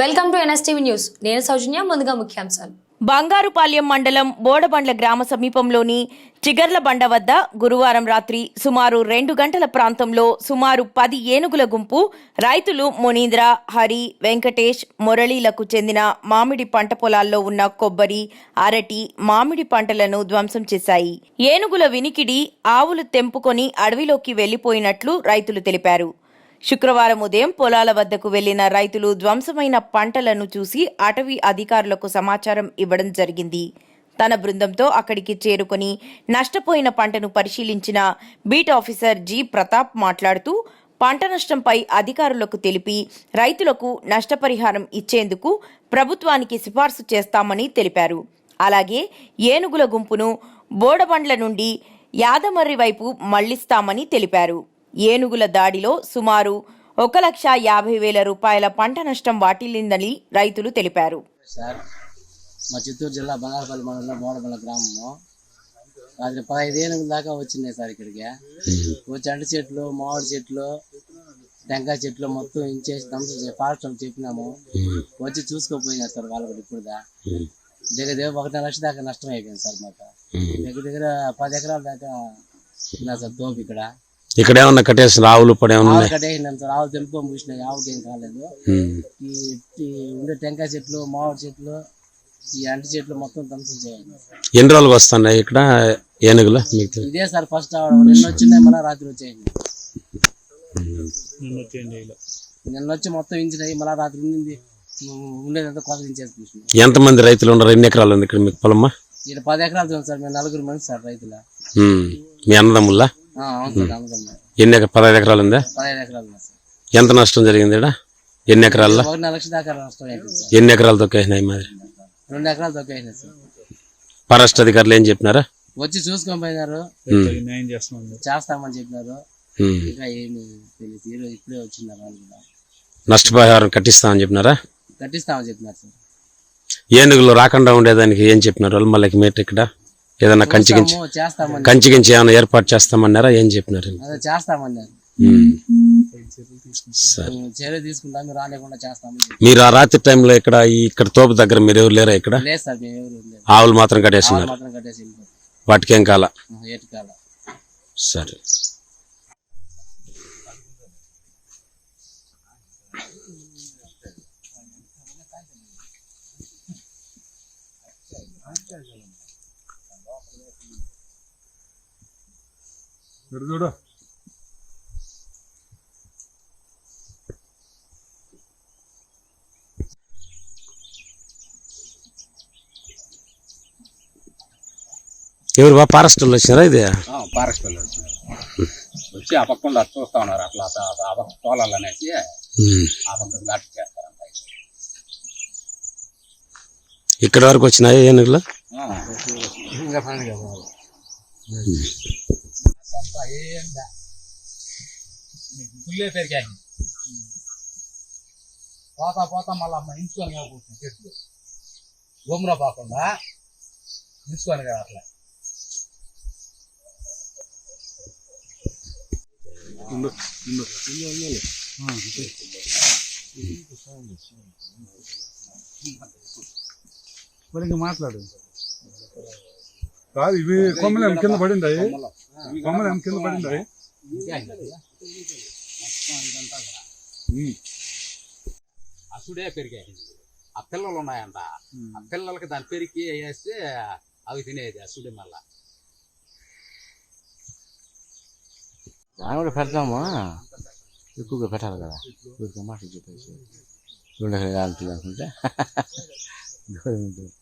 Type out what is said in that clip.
Welcome to NSTV news. నేను సౌజన్య ముందుగా ముఖ్యాంశాలు. బంగారుపాలెం మండలం బోడబండ్ల గ్రామ సమీపంలోని చిగర్ల బండ వద్ద గురువారం రాత్రి సుమారు రెండు గంటల ప్రాంతంలో సుమారు పది ఏనుగుల గుంపు రైతులు మునీంద్ర హరి వెంకటేష్ మురళీలకు చెందిన మామిడి పంట పొలాల్లో ఉన్న కొబ్బరి అరటి మామిడి పంటలను ధ్వంసం చేశాయి. ఏనుగుల వినికిడి ఆవులు తెంపుకొని అడవిలోకి వెళ్ళిపోయినట్లు రైతులు తెలిపారు. శుక్రవారం ఉదయం పొలాల వద్దకు వెళ్ళిన రైతులు ధ్వంసమైన పంటలను చూసి అటవీ అధికారులకు సమాచారం ఇవ్వడం జరిగింది. తన బృందంతో అక్కడికి చేరుకొని నష్టపోయిన పంటను పరిశీలించిన బీట్ ఆఫీసర్ జి ప్రతాప్ మాట్లాడుతూ పంట నష్టంపై అధికారులకు తెలిపి రైతులకు నష్టపరిహారం ఇచ్చేందుకు ప్రభుత్వానికి సిఫార్సు చేస్తామని తెలిపారు. అలాగే ఏనుగుల గుంపును బోడబండ్ల నుండి యాదమర్రి వైపు మళ్ళిస్తామని తెలిపారు. ఏనుగుల దాడిలో సుమారు ఒక లక్ష యాభై వేల రూపాయల పంట నష్టం వాటిల్లిందని రైతులు తెలిపారు. సార్ మా చిత్తూరు జిల్లా బంగారపల్లి మండలం బోడపల్లి గ్రామము. రాత్రి పదహైదు ఏనుగుల దాకా వచ్చినాయి సార్ ఇక్కడికి. వచ్చి చెట్లు మామిడి చెట్లు టెంకాయ చెట్లు మొత్తం ఇంచేసి దంసం ఫారెస్ట్ చెప్పినాము. వచ్చి చూసుకోపోయినారు సార్ వాళ్ళు ఇప్పుడు ఇప్పుడుదా దగ్గర దగ్గర ఒకటి లక్ష దాకా నష్టం అయిపోయింది సార్ మాకు. దగ్గర దగ్గర పది ఎకరాల దాకా సార్ తోపు ఇక్కడ. ఇక్కడ ఏమన్నా కట్టేసిన ఆవులు పడే ఉన్నాయి? కట్టేసినాం సార్ ఆవులు తెంపుకొని పూసినాయి ఆవుకి ఏం కాలేదు. ఈ ఉండే టెంకాయ చెట్లు మామిడి చెట్లు ఈ అంటి చెట్లు మొత్తం ధ్వంసం చేయాలి. ఎన్ని రోజులకు వస్తున్నాయి ఇక్కడ ఏనుగులు మీకు ఇదే సార్ ఫస్ట్ నిన్న వచ్చినాయి మళ్ళీ రాత్రి వచ్చాయండి. నిన్న వచ్చి మొత్తం ఇంచినాయి మళ్ళీ రాత్రి ఉండింది. ఉండేదంతా కొత్త చూసినాయి ఎంతమంది రైతులు ఉన్నారు? ఎన్ని ఎకరాలు ఉంది ఇక్కడ మీకు పొలమ్మా? ఇక్కడ పది ఎకరాలు ఉంది సార్ మేము నలుగురు మంది సార్ రైతుల. మీ అన్నదమ్ముల్లా? ఎన్ని ఎక- పదహైదు ఎకరాలు ఉందా ఎంత నష్టం జరిగింది ఇక్కడ ఎన్ని ఎకరాల్లో? ఎన్ని ఎకరాలు తొక్కేసినాయి మరి? రెండు ఎకరాలు తొక్కేసినాయి సార్. ఫారెస్ట్ అధికారులు ఏం చెప్పినారా? వచ్చి చూసుకొని పోయినారు. చేస్తామని చెప్పినారు. ఉమ్. ఇంకా ఏమి తెలియదు. ఈరోజు ఇప్పుడే వచ్చిన్నారు వాళ్ళు కూడా. నష్టపరిహారం కట్టిస్తామని చెప్పినారా? కట్టిస్తామని చెప్పినారు సార్. ఏనుగులు రాకుండా ఉండేదానికి ఏం చెప్పినారు? వాళ్ళు మళ్ళీ మీట ఇక్కడ? ఏదన్నా కంచి గించి కంచి గించి ఏమైనా ఏర్పాటు చేస్తామన్నారా? ఏం చెప్పినారు? చేస్తామన్నారు. మీరు ఆ రాత్రి టైంలో ఇక్కడ ఇక్కడ తోపు దగ్గర మీరు ఎవరు లేరా ఇక్కడ? ఆవులు మాత్రం ఆవులు కట్టేస్తున్నారు మాత్రం కట్టేసి వెళ్ళిపోతాం వాటికేం కాల? సరే. చూడు ఎవరు బా ఫారెస్ట్ వాళ్ళు వచ్చినారా ఇది ఫారెస్ట్ వాళ్ళు వచ్చినారు వచ్చి ఆ పక్కన అట్లా చూస్తా ఉన్నారు అట్లా ఆ- పక్క తోలాలు అనేసి. ఆ పక్క దాటి చేస్తారంట ఇక్కడ వరకు వచ్చినాయి ఏనుగులు ఆ. పుల్లే పెరిగాయి పోతా పోతా మళ్ళీ అమ్మ ఇంచుకొని కూర్చుని చెట్లు గుమ్ర పోకుండా ఇంచుకొని కదా అట్లా. మరి ఇంకా మాట్లాడు. కాదు ఇవి కొమ్మలు ఏమి కింద పడిందాయి కొమ్మలు. ఏమి కింద పడిందాయి ఉమ్. అసుడే పెరిగాయి. ఆ పిల్లలు ఉన్నాయంట. ఆ పిల్లలకి దాని పెరిగి వేస్తే అవి తినేది అసుడే మళ్ళా. దాని కూడా పెడతాము? ఎక్కువగా పెట్టాలి కదా. మాటలు చెప్పేసి. రెండు ఎకరాలు గవర్నమెంట్